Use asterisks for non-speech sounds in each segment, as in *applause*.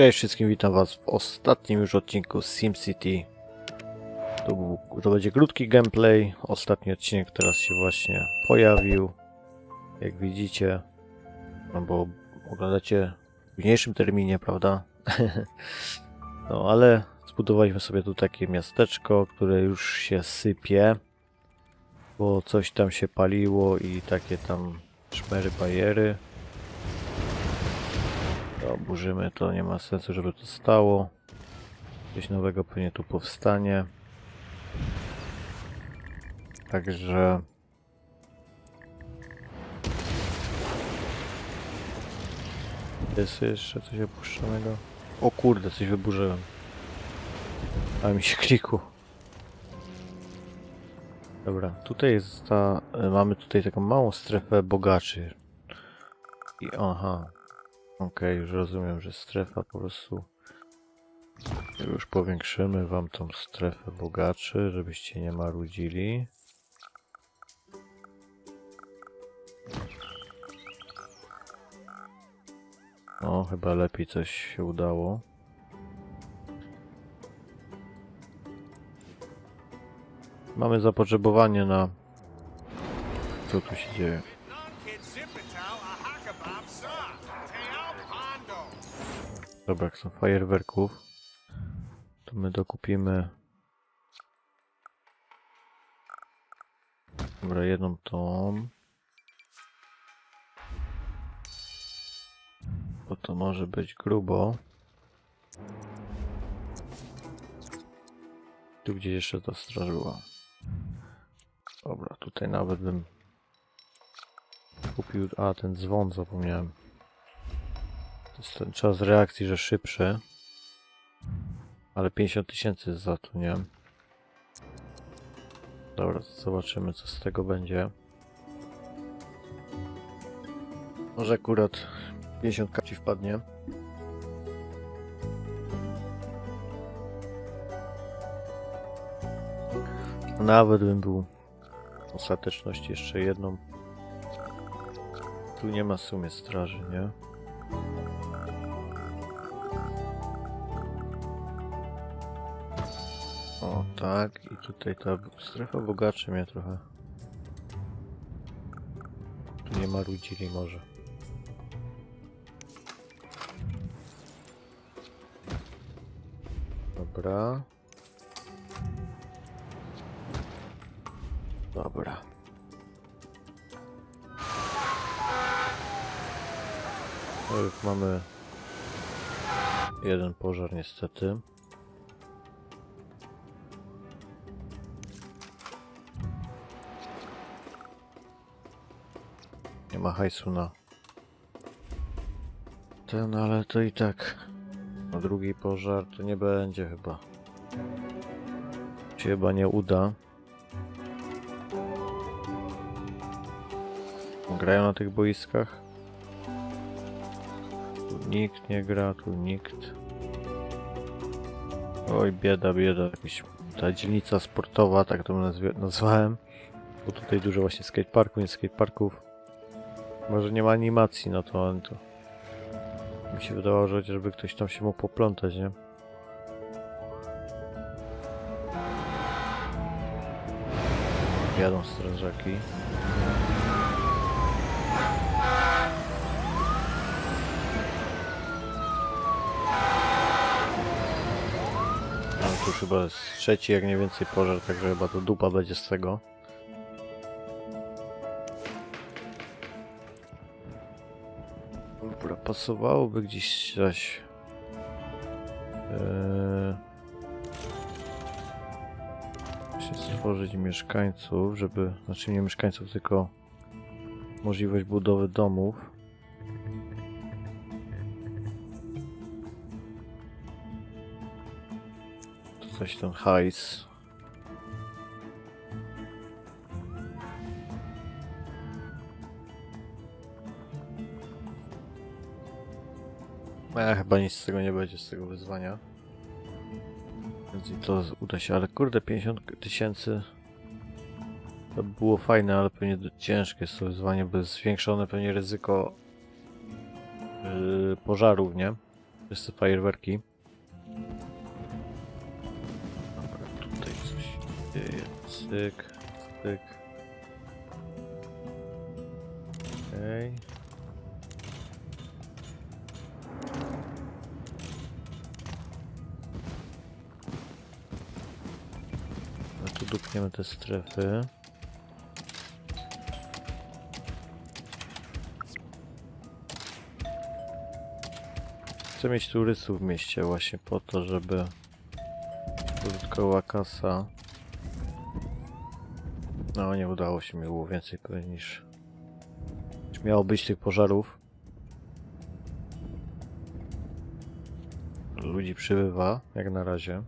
Cześć wszystkim, witam was w ostatnim już odcinku SimCity. To, był, to będzie krótki gameplay. Ostatni odcinek teraz się właśnie pojawił. Jak widzicie. No bo oglądacie w późniejszym terminie, prawda? *laughs* no ale zbudowaliśmy sobie tu takie miasteczko, które już się sypie. Bo coś tam się paliło i takie tam szmery bajery. To burzymy, to nie ma sensu, żeby to stało. Coś nowego pewnie tu powstanie. Także... Jest jeszcze coś opuszczonego? O kurde, coś wyburzyłem. A mi się kliku. Dobra, tutaj jest ta... Mamy tutaj taką małą strefę bogaczy. I aha, Okej, już rozumiem, że strefa po prostu. Już powiększymy wam tą strefę bogaczy, żebyście nie marudzili. O, chyba lepiej coś się udało. Mamy zapotrzebowanie na... Co tu się dzieje? Dobra, jak są fajerwerków, to my dokupimy. Dobra, jedną tą. Bo to może być grubo. Tu gdzieś jeszcze ta straż była. Dobra, tutaj nawet bym kupił... A, ten dzwon zapomniałem. Ten czas reakcji, że szybszy. Ale 50 tysięcy za to, nie? Dobra, zobaczymy co z tego będzie. Może akurat 50 ci wpadnie. Nawet bym był w ostateczności jeszcze jedną. Tu nie ma sumie straży, nie? O tak, i tutaj ta strefa bogaczy mnie trochę. Tu nie marudzili może. Dobra. Dobra. No mamy jeden pożar niestety. Ma hajsu na ten, ale to i tak na drugi pożar to nie będzie chyba. Się chyba nie uda. Grają na tych boiskach? Tu nikt nie gra, tu nikt. Oj, bieda, bieda. Jakiś, ta dzielnica sportowa, tak to nazwałem. Bo tutaj dużo właśnie skateparków, nie skateparków. Może nie ma animacji na to, to... Mi się wydawało, że chociażby ktoś tam się mógł poplątać, nie? Jadą strażaki. No tu chyba jest trzeci, jak nie więcej pożar, także chyba to dupa będzie z tego. Pasowałoby gdzieś zaś. Eee, stworzyć mieszkańców, żeby. Znaczy nie mieszkańców, tylko możliwość budowy domów. To coś ten hajs. E, chyba nic z tego nie będzie, z tego wyzwania. Więc i to uda się, ale kurde, 50 tysięcy to by było fajne, ale pewnie ciężkie jest to wyzwanie, bo jest zwiększone pewnie ryzyko yy, pożarów, nie? Jeszcze fajerwerki. Dobra, tutaj coś dzieje. Cyk. Dupniemy te strefy. Chcę mieć turystów w mieście właśnie po to, żeby dodatkowa kasa. No nie udało się mi było więcej niż miało być tych pożarów. Ludzi przybywa, jak na razie.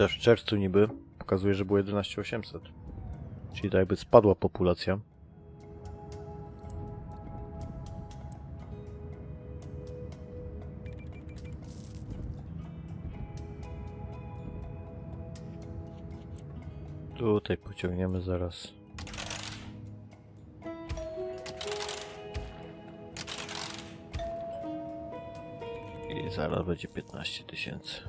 Chociaż w czerwcu niby pokazuje, że było 11800. Czyli tak jakby spadła populacja. Tutaj pociągniemy zaraz. I zaraz będzie 15 tysięcy.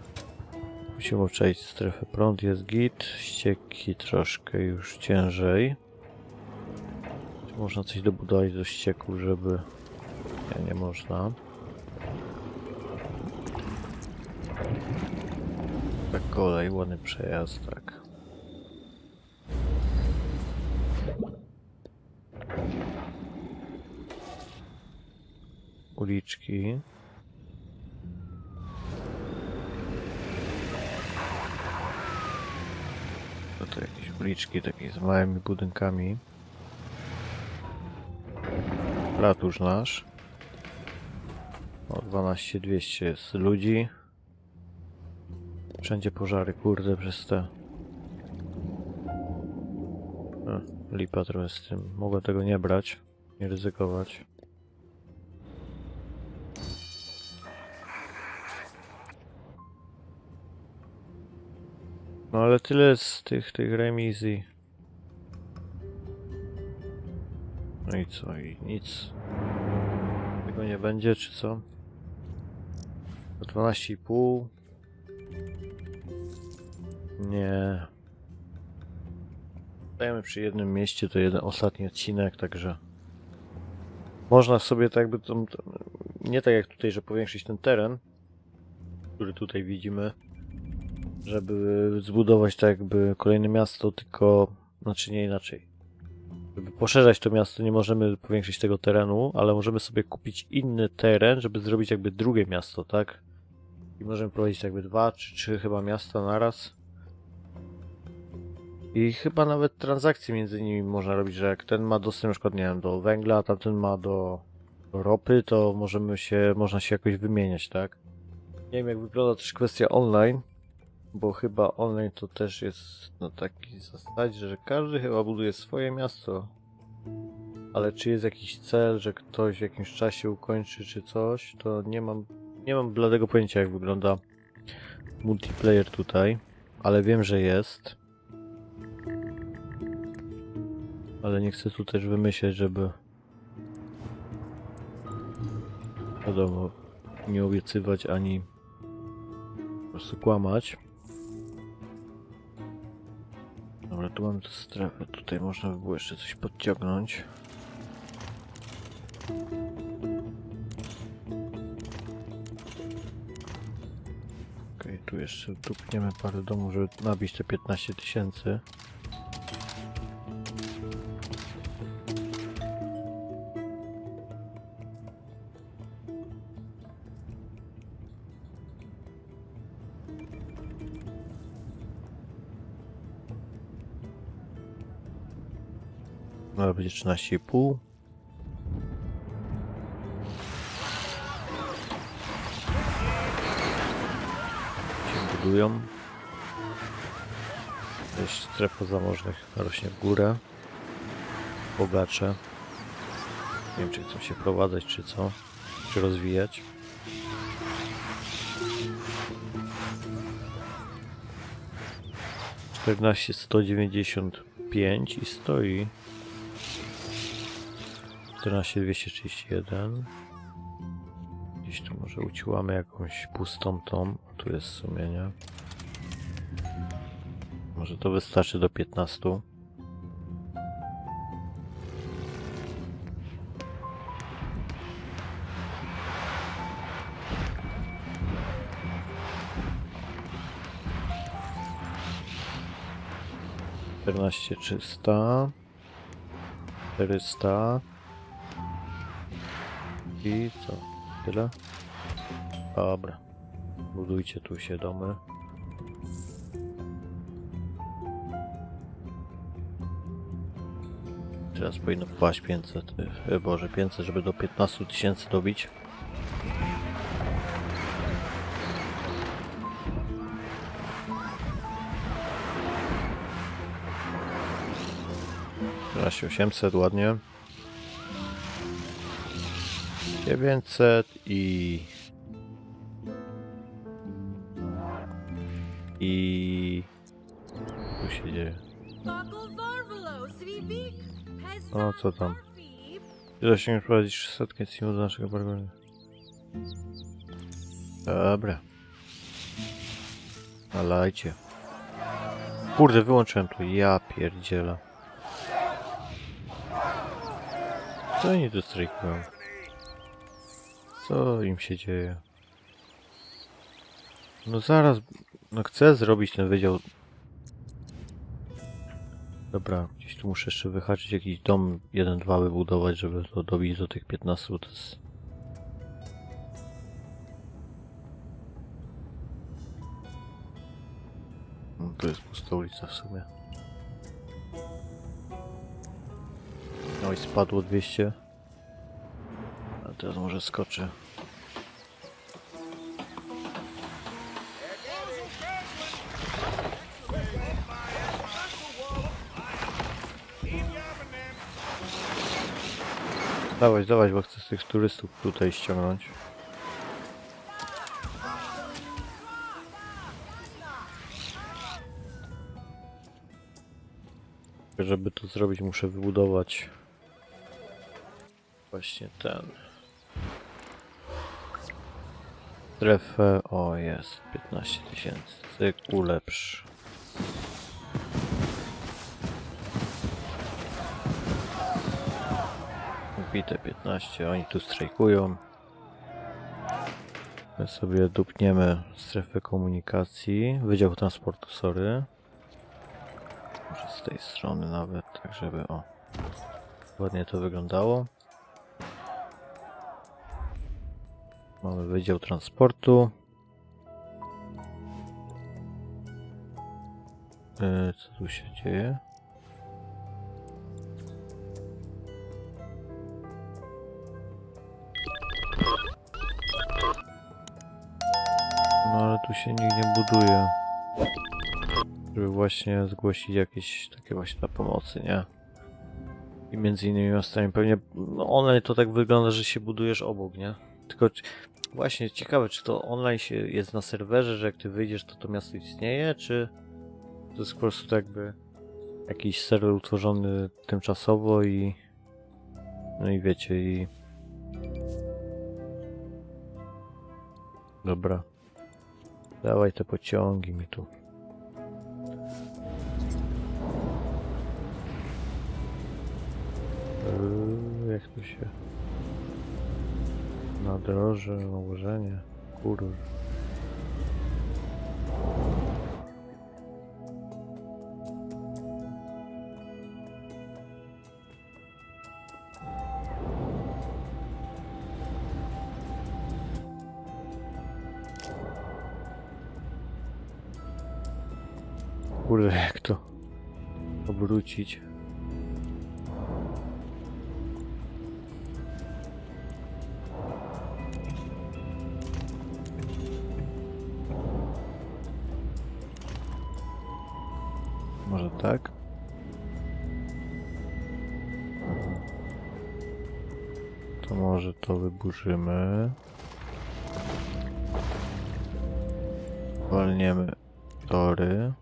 Musimy przejść strefę prąd, jest git. Ścieki troszkę już ciężej. Można coś dobudować do ścieku, żeby... Nie, nie można. Tak kolej, ładny przejazd, tak. Uliczki. No to jakieś uliczki takie z małymi budynkami. Ratusz nasz. O 12200 jest ludzi. Wszędzie pożary, kurde, przez te. E, lipa trochę z tym. Mogę tego nie brać, nie ryzykować. No ale tyle z tych, tych remis i... No i co, i nic. Tego nie będzie, czy co? To 12,5. Nie. Stajemy przy jednym mieście, to jeden ostatni odcinek, także... Można sobie tak jakby tą, nie tak jak tutaj, że powiększyć ten teren, który tutaj widzimy, żeby zbudować tak jakby kolejne miasto, tylko znaczy nie inaczej. Żeby poszerzać to miasto, nie możemy powiększyć tego terenu, ale możemy sobie kupić inny teren, żeby zrobić jakby drugie miasto, tak? I możemy prowadzić jakby dwa czy trzy chyba miasta naraz. I chyba nawet transakcje między nimi można robić, że jak ten ma dostęp na przykład, nie wiem, do węgla, a tamten ma do, do ropy, to możemy się, można się jakoś wymieniać, tak? Nie wiem jak wygląda też kwestia online, bo chyba online to też jest na takiej zasadzie, że każdy chyba buduje swoje miasto. Ale czy jest jakiś cel, że ktoś w jakimś czasie ukończy czy coś, to nie mam, nie mam bladego pojęcia jak wygląda multiplayer tutaj, ale wiem, że jest. Ale nie chcę tu też wymyśleć, żeby wiadomo, nie obiecywać ani po prostu kłamać. Tu mamy tę strefę. Tutaj można by było jeszcze coś podciągnąć. Okej, tu jeszcze tupniemy parę domów, żeby nabić te 15 tysięcy. Będzie 13,5. Się budują. Też strefa zamożnych rośnie w górę. Bogacze. Nie wiem, czy chcą się prowadzać, czy co. Czy rozwijać. Czternaście sto dziewięćdziesiąt pięć i stoi 14231. Gdzieś tu może uciłamy jakąś pustą tą. Tu jest sumienie. Może to wystarczy do 15. Czternaście trzysta. 400 i co? Tyle? Dobra. Budujcie tu się domy. Teraz powinno wpaść 500. e, Boże, 500, żeby do 15 tysięcy dobić. Teraz 800 ładnie. 900 i... I... Co się dzieje? O, co tam? Ile się nie prowadzić setkę simu do naszego barwenia? Dobra. Nalajcie. Kurde, wyłączyłem tu. Ja pierdzielę. Co oni tu strajkują? Co im się dzieje? No zaraz... No chcę zrobić ten wydział... Dobra, gdzieś tu muszę jeszcze wyhaczyć jakiś dom 1-2 wybudować, żeby to dobić do tych 15, bo to jest... No, to jest pusta ulica w sumie. No i spadło 200. A teraz może skoczy. Dawać, dawać, bo chcę z tych turystów tutaj ściągnąć. Żeby to zrobić, muszę wybudować właśnie ten. Strefę, o jest, 15 tysięcy. Cyk, ulepsz. Wbite 15, oni tu strajkują. My sobie dupniemy strefę komunikacji, Wydział Transportu, sorry. Może z tej strony nawet, tak żeby o ładnie to wyglądało. Mamy Wydział Transportu. Yy, co tu się dzieje? Tu się nikt nie buduje. Żeby właśnie zgłosić jakieś takie właśnie na pomocy, nie? I między innymi miastami pewnie no online to tak wygląda, że się budujesz obok, nie? Tylko właśnie ciekawe, czy to online się jest na serwerze, że jak ty wyjdziesz, to to miasto istnieje, czy to jest po prostu tak jakby jakiś serwer utworzony tymczasowo i no i wiecie i dobra dawaj te pociągi mi tu Yy, jak tu się na droże, nałożenie, kurwa. Obrócić? Może tak? To może to wyburzymy. Walniemy tory.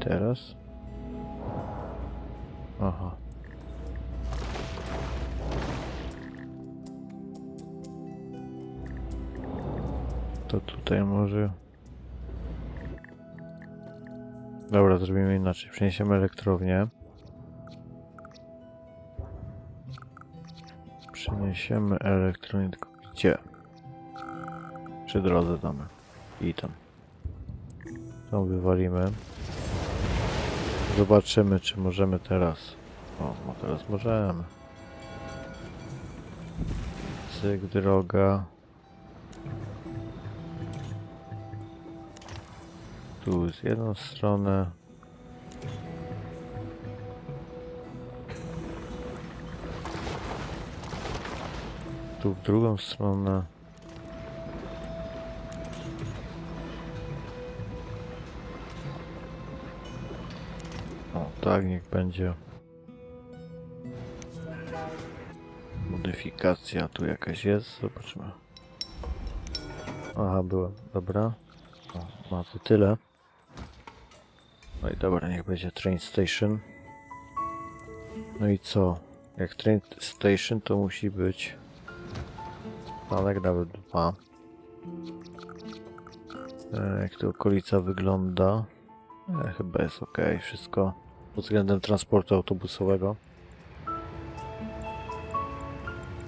Teraz? Aha. To tutaj może... Dobra, zrobimy inaczej. Przeniesiemy elektrownię. Przeniesiemy elektrownię tylko gdzie? Przy drodze damy. I tam. Tą wywalimy. Zobaczymy, czy możemy teraz. O, no teraz możemy. Cyk, droga. Tu z jedną stronę. Tu w drugą stronę. Tak, niech będzie. Modyfikacja tu jakaś jest, zobaczymy. Aha, byłem, dobra. O, ma to tyle. No i dobra, niech będzie train station. No i co? Jak train station to musi być Stanek nawet dwa. E, Jak to okolica wygląda? E, chyba jest ok, wszystko pod względem transportu autobusowego.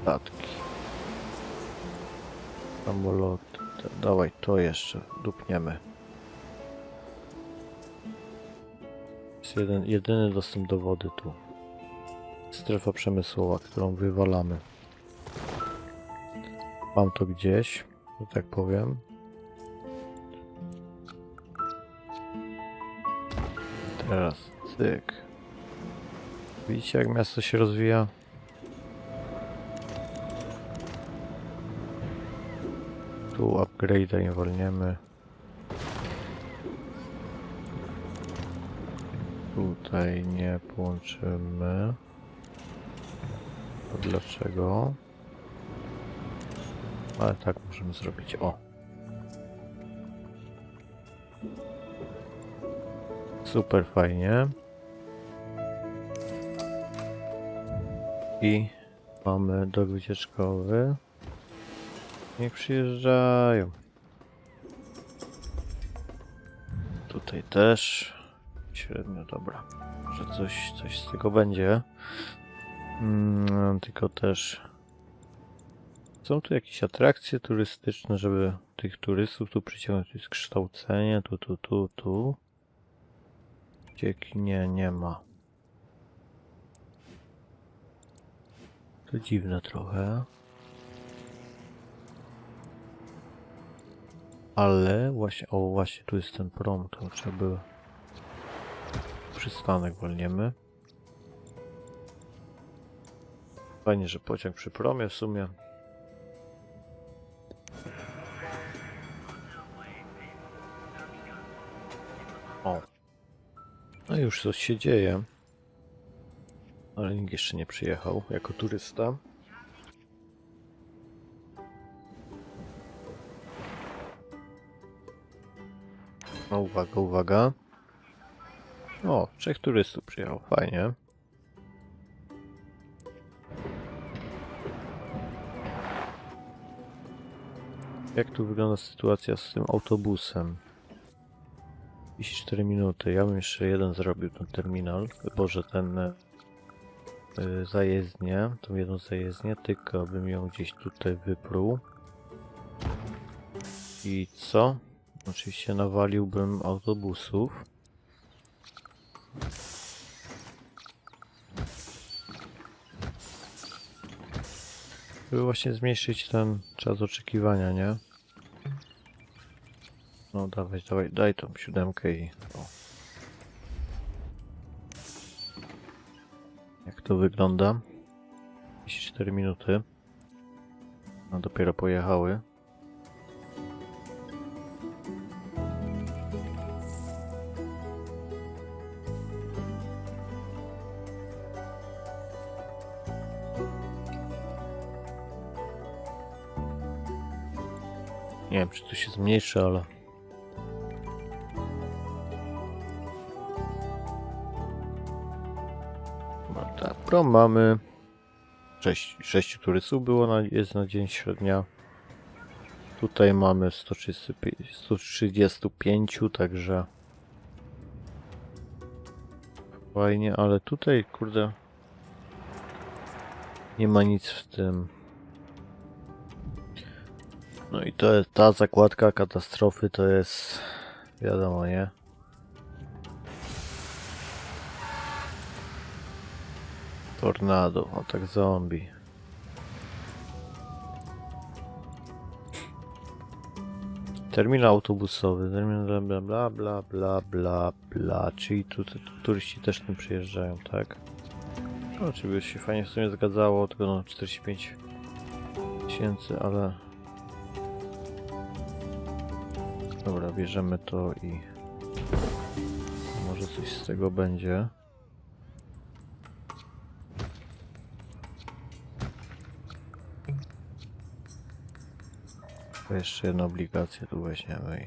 Statki. Samoloty. Da- Dawaj, to jeszcze dupniemy. Jest jeden, jedyny dostęp do wody tu. Strefa przemysłowa, którą wywalamy. Mam to gdzieś, że tak powiem. Teraz cyk. Widzicie jak miasto się rozwija? Tu upgrade'a nie wolniemy. Tutaj nie połączymy. To dlaczego? Ale tak możemy zrobić. O. Super fajnie. I mamy dog wycieczkowy. Niech przyjeżdżają. Tutaj też. Średnio dobra. Że coś, coś z tego będzie. Mm, tylko też są tu jakieś atrakcje turystyczne, żeby tych turystów tu przyciągnąć? Tu jest kształcenie, tu, tu, tu, tu. Cieki nie, nie ma. To dziwne trochę. Ale właśnie, o właśnie tu jest ten prom, to trzeba by przystanek wolniemy. Fajnie, że pociąg przy promie w sumie. O. No już coś się dzieje. Ale nikt jeszcze nie przyjechał jako turysta. No uwaga, uwaga. O, trzech turystów przyjechało, fajnie. Jak tu wygląda sytuacja z tym autobusem? 54 minuty. Ja bym jeszcze jeden zrobił ten terminal. Boże, ten e, zajezdnię, tą jedną zajezdnię, tylko bym ją gdzieś tutaj wypruł. I co? Oczywiście nawaliłbym autobusów. Żeby właśnie zmniejszyć ten czas oczekiwania, nie? No dawaj, dawaj, daj tą siódemkę i... O. To wygląda? 4 minuty. No dopiero pojechały. Nie wiem, czy to się zmniejszy, ale... Prom mamy. 6, 6 turystów było na, jest na dzień średnia. Tutaj mamy 135, 135, także fajnie, ale tutaj kurde nie ma nic w tym. No i to jest ta zakładka katastrofy to jest wiadomo, nie? Tornado, atak zombie. Terminal autobusowy, terminal bla bla bla bla bla bla, czyli tu, tu turyści też tym przyjeżdżają, tak? No, czy by się fajnie w sumie zgadzało, tylko no 45 tysięcy, ale... Dobra, bierzemy to i... Może coś z tego będzie. To jeszcze jedną obligację tu weźmiemy i...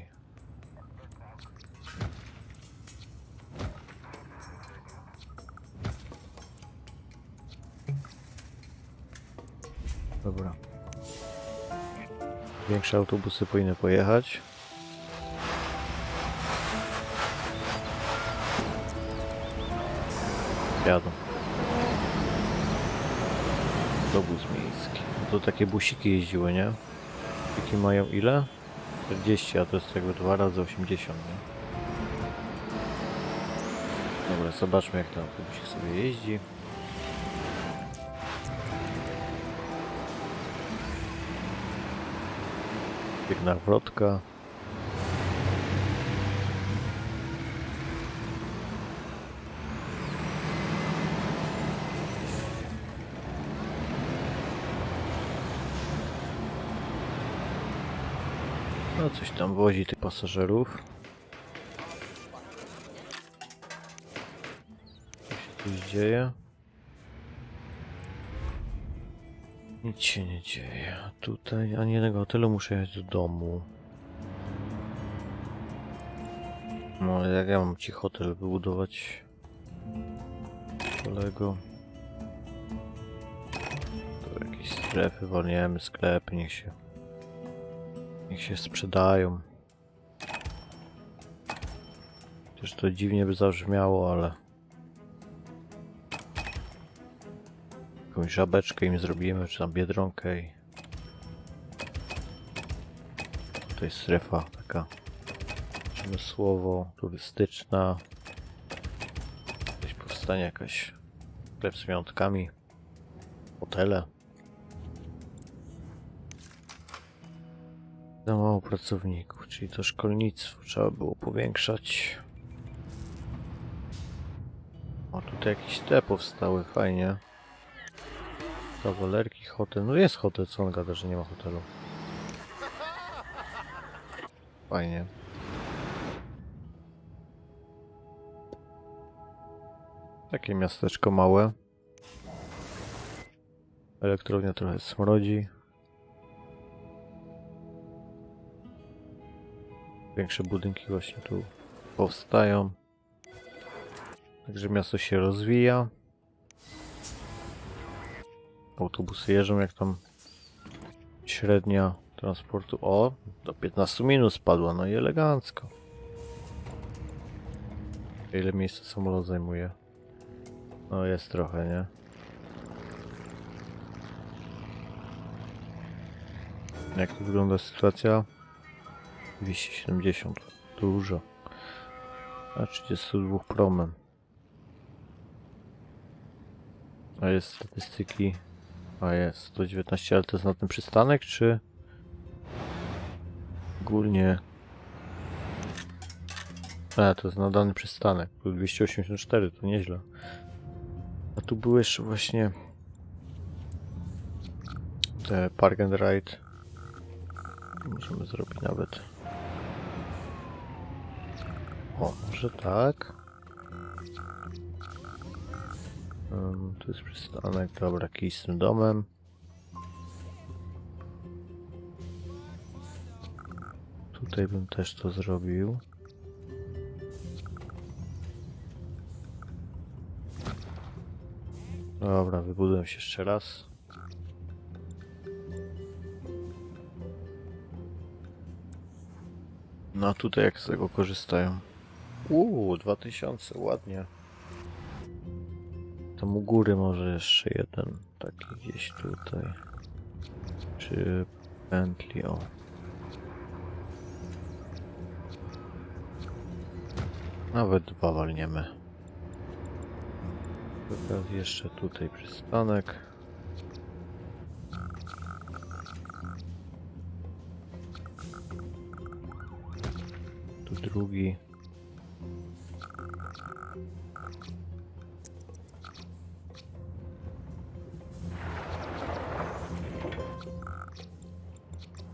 Dobra. Większe autobusy powinny pojechać. Jadą. Autobus miejski. No to takie busiki jeździły, nie? Busiki mają ile? 40, a to jest jakby 2 razy 80, nie? Dobra, zobaczmy jak ten autobusik sobie jeździ. Piękna wrotka. No coś tam wozi tych pasażerów. Co się tu dzieje? Nic się nie dzieje. Tutaj ani jednego hotelu muszę jechać do domu. No ale jak ja mam ci hotel wybudować? Kolego. Tu jakieś strefy wolniemy, sklepy, niech się Niech się sprzedają. Chociaż to dziwnie by zabrzmiało, ale... Jakąś żabeczkę im zrobimy, czy tam biedronkę i... To jest strefa taka przemysłowo, turystyczna. Gdzieś powstanie jakaś sklep z wyjątkami. Hotele. Za mało pracowników, czyli to szkolnictwo trzeba było powiększać. O, tutaj jakieś te powstały, fajnie. Kawalerki, hotel. No jest hotel, co on gada, że nie ma hotelu. Fajnie. Takie miasteczko małe. Elektrownia trochę smrodzi. Większe budynki właśnie tu powstają. Także miasto się rozwija. Autobusy jeżdżą jak tam średnia transportu. O, do 15 minut spadła, no i elegancko. Ile miejsca samolot zajmuje? No jest trochę, nie? Jak wygląda sytuacja? 270. Dużo. A 32 promem. A jest statystyki. A jest 119, ale to jest na ten przystanek, czy ogólnie? A, to jest na dany przystanek. Tu 284, to nieźle. A tu były jeszcze właśnie te Park and Ride. Możemy zrobić nawet. O, może tak. Um, tu jest przystanek, dobra, kij z tym domem. Tutaj bym też to zrobił. Dobra, wybuduję się jeszcze raz. No tutaj jak z tego korzystają? Uuu, 2000, ładnie. Tam u góry może jeszcze jeden, taki gdzieś tutaj. Czy pętli, o. Nawet dwa walniemy. Teraz jeszcze tutaj przystanek. Tu drugi.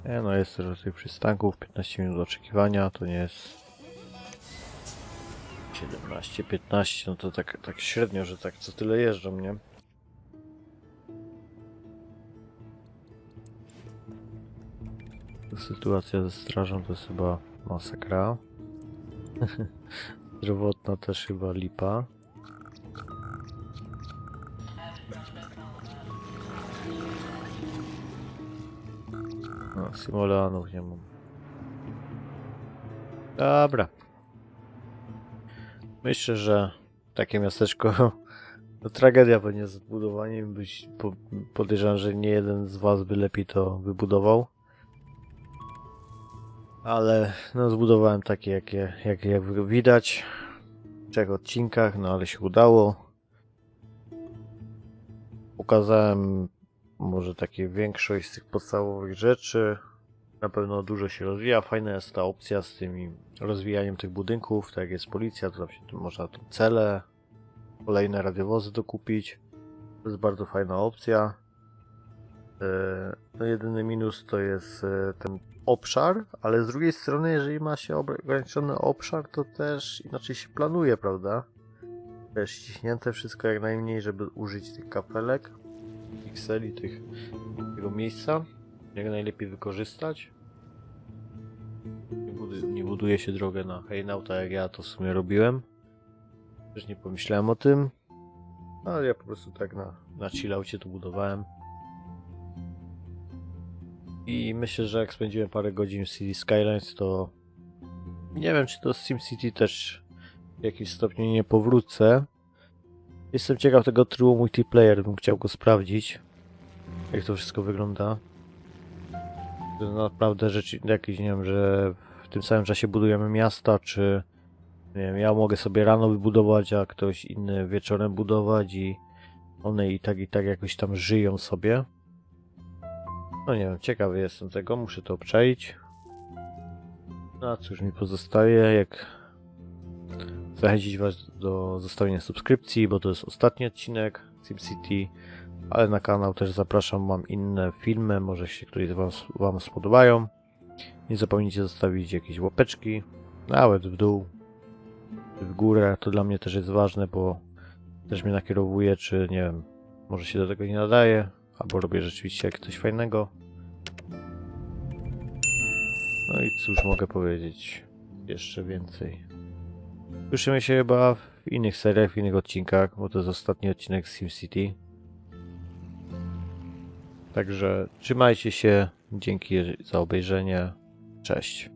Nie no, jest też tych przystanków, 15 minut oczekiwania, to nie jest 17, 15, no to tak, tak średnio, że tak co tyle jeżdżą, nie? Sytuacja ze strażą to jest chyba masakra. *laughs* Zdrowotna też chyba lipa. No, Simoleonów nie mam. Dobra. Myślę, że takie miasteczko to *laughs* tragedia pewnie z budowaniem. Byś po, podejrzewam, że nie jeden z was by lepiej to wybudował. Ale no zbudowałem takie, jakie, jakie jak widać w trzech odcinkach, no ale się udało. Pokazałem może takie większość z tych podstawowych rzeczy. Na pewno dużo się rozwija. Fajna jest ta opcja z tymi rozwijaniem tych budynków. Tak jak jest policja, to tam się tu można cele, kolejne radiowozy dokupić. To jest bardzo fajna opcja. E, No jedyny minus to jest e, ten obszar, ale z drugiej strony, jeżeli ma się ograniczony obszar, to też inaczej się planuje, prawda? Też ściśnięte wszystko jak najmniej, żeby użyć tych kapelek, pikseli, tych, tego miejsca, jak najlepiej wykorzystać. Nie, budu- nie buduje się drogę na hejnał, tak jak ja to w sumie robiłem. Też nie pomyślałem o tym. No, ale ja po prostu tak na, na chillaucie to budowałem. I myślę, że jak spędziłem parę godzin w City Skylines, to nie wiem, czy do SimCity też w jakimś stopniu nie powrócę. Jestem ciekaw tego true multiplayer, bym chciał go sprawdzić. Jak to wszystko wygląda. To naprawdę rzeczy, jakieś, nie wiem, że w tym samym czasie budujemy miasta, czy nie wiem, ja mogę sobie rano wybudować, a ktoś inny wieczorem budować i one i tak i tak jakoś tam żyją sobie. No nie wiem, ciekawy jestem tego, muszę to obczaić. No a cóż mi pozostaje, jak zachęcić Was do zostawienia subskrypcji, bo to jest ostatni odcinek SimCity, ale na kanał też zapraszam, mam inne filmy, może się któreś z was, Wam spodobają. Nie zapomnijcie zostawić jakieś łapeczki, nawet w dół, w górę, to dla mnie też jest ważne, bo też mnie nakierowuje, czy nie wiem, może się do tego nie nadaje, albo robię rzeczywiście jak coś fajnego. No i cóż mogę powiedzieć jeszcze więcej. Słyszymy się chyba w innych seriach, w innych odcinkach, bo to jest ostatni odcinek z SimCity. Także trzymajcie się, dzięki za obejrzenie, cześć.